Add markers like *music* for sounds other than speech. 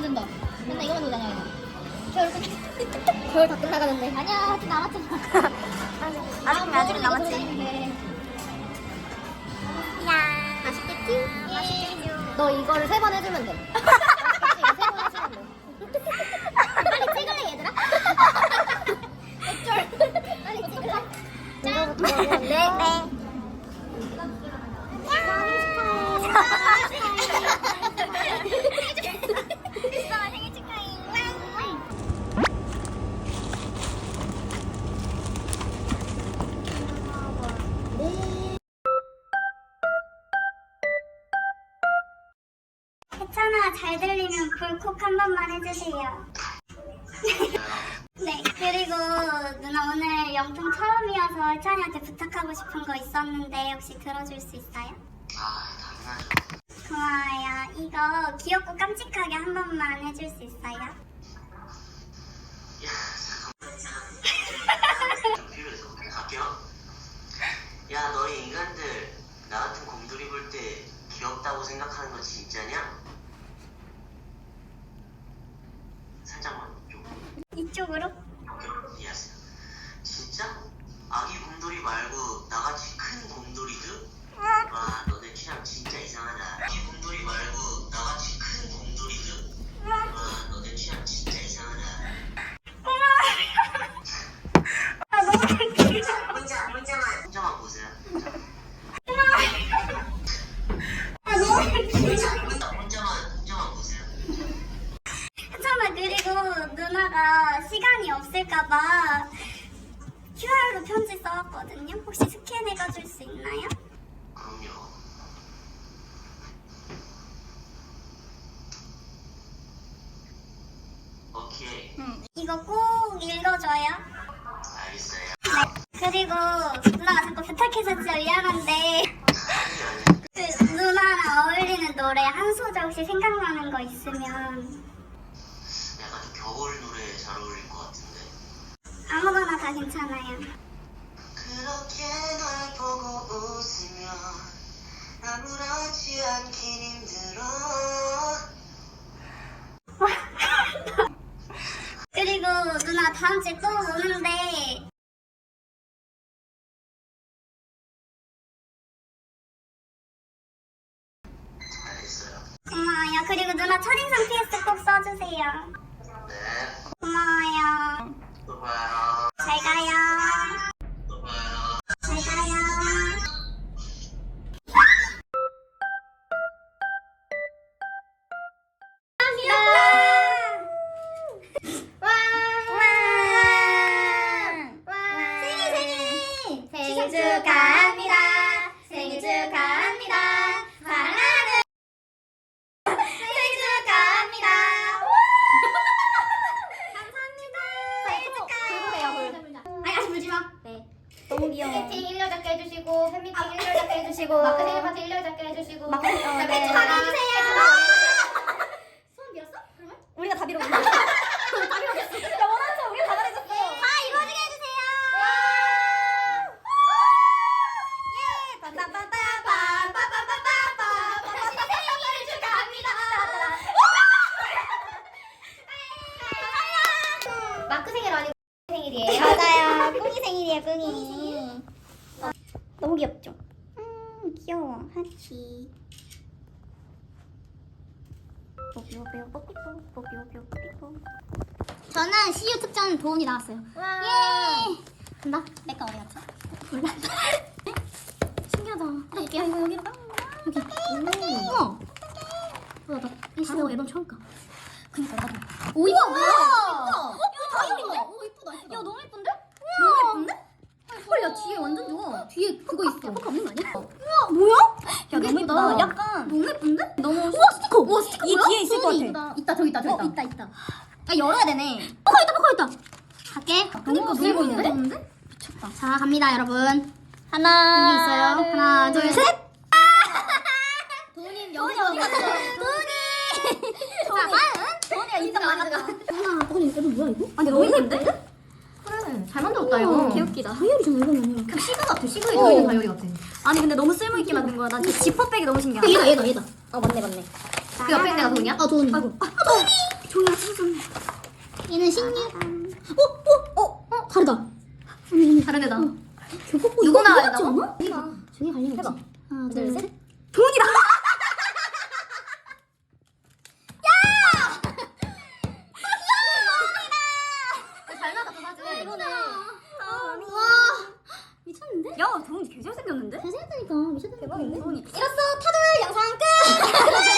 해야 된다. 맨날 이거만 놀잖아 이거. 겨울 끝. 겨울 다 끝나가는데. 아니야 뭐. *laughs* 아직 남았잖아. 아직 아직 남았지. 뭐, 뭐, 야 맛있겠지? 예. 맛있겠지? 너 이거를 세 번 해주면 돼. *laughs* 괜찮아 잘 들리면 불콕 한 번만 해주세요. *laughs* 네 그리고 누나 오늘 영통 처음이어서 혜찬이한테 부탁하고 싶은 거 있었는데 혹시 들어줄 수 있어요? 아, 당연하죠. 고마워요. 이거 귀엽고 깜찍하게 한 번만 해줄 수 있어요? 야, *laughs* 너희 인간들, 나 같은 곰돌이 볼 때 귀엽다고 생각하는 거 진짜냐? 이 시간이 없을까봐 QR로 편지 써왔거든요. 혹시 스캔해가 줄 수 있나요? 그럼요. 오케이, 이거 꼭 읽어줘요. 알겠어요. 그리고 누나가 자꾸 부탁해서 진짜 미안한데. 그 누나랑 어울리는 노래 한 소절 혹시 생각나는 거 있으면 잘 어울릴 것 같은데. 아무거나 다 괜찮아요. 그렇게 널 보고 웃으면 아무렇지 않긴 힘들어. *laughs* 그리고 누나 다음 주에 또 오는데. 고마워요. 그리고 누나 첫인상 PS 꼭 써주세요. 봐요. 잘 가요. 잘 가요. 생일. 생일 축하합니다. 사랑하 너무 귀여워. 팬미팅 일렬 작게 해주시고 팬미팅 일렬 작게 해주시고 마크 생일 파티 일렬 작게 해주시고 마크, 어, 네, 네. 축하해주세요. 너무 귀엽죠? 음, 귀여워. 하치. 저는 CU 특전 도훈이 나왔어요. 예. 간다. 내거 어디 갔지? 몰라. *laughs* 신기하다. 여기 야 이거 여기로 딱. 여기. 우와. 우와 나 바로 앨범 처음 가. 그니까 나도. 오 이거 뭐야? 어, 이거 다 이쁜데? 오 이쁘다. 야 너무 이쁜데? 너무 예쁜데? 헐, 야 뒤에 완전 좋아. 뒤에 그거 있어. 포카 없는 거 아니야? 우와, 뭐야? 야 너무 예쁘다. 약간 너무 예쁜데? 너무 우와 스티커. 우와 스티커 이 뭐야? 뒤에 있을 것 같아. 있다. 있다 저기 있다 저기 있다. 있다 있다. 야 열어야 되네. 포카 있다 포카 있다. 갈게. 그러니까 들고 있는데? 미쳤다. 자 갑니다 여러분. 하나. 여기 있어요. 하나 둘 셋. 도훈이 도훈이 어디 갔어? 도훈이. 자 다음. 도훈이가 인상 많았다. 하나. 도훈이 이거 뭐야 이거? 아니 너무 예쁜데? 귀엽다 이거. 어. 개웃기다. 다이어리잖아 이건 아니야. 그 시그 같아. 시그에 들어있는 다이어리 같아. 아니 근데 너무 쓸모있게 만든 거야. 나 지퍼백이 너무 신기하다. 얘다 얘다 얘다. 어 맞네 맞네. 그 옆에 내가 돈이야? 어, 아 돈. 아이고. 아, 돈. 종이야 신선. 얘는 신유. 잘생겼는데? 잘생겼다니까 미쳤다니까 대박인데? 이뤘어 타돌 영상 끝! *laughs*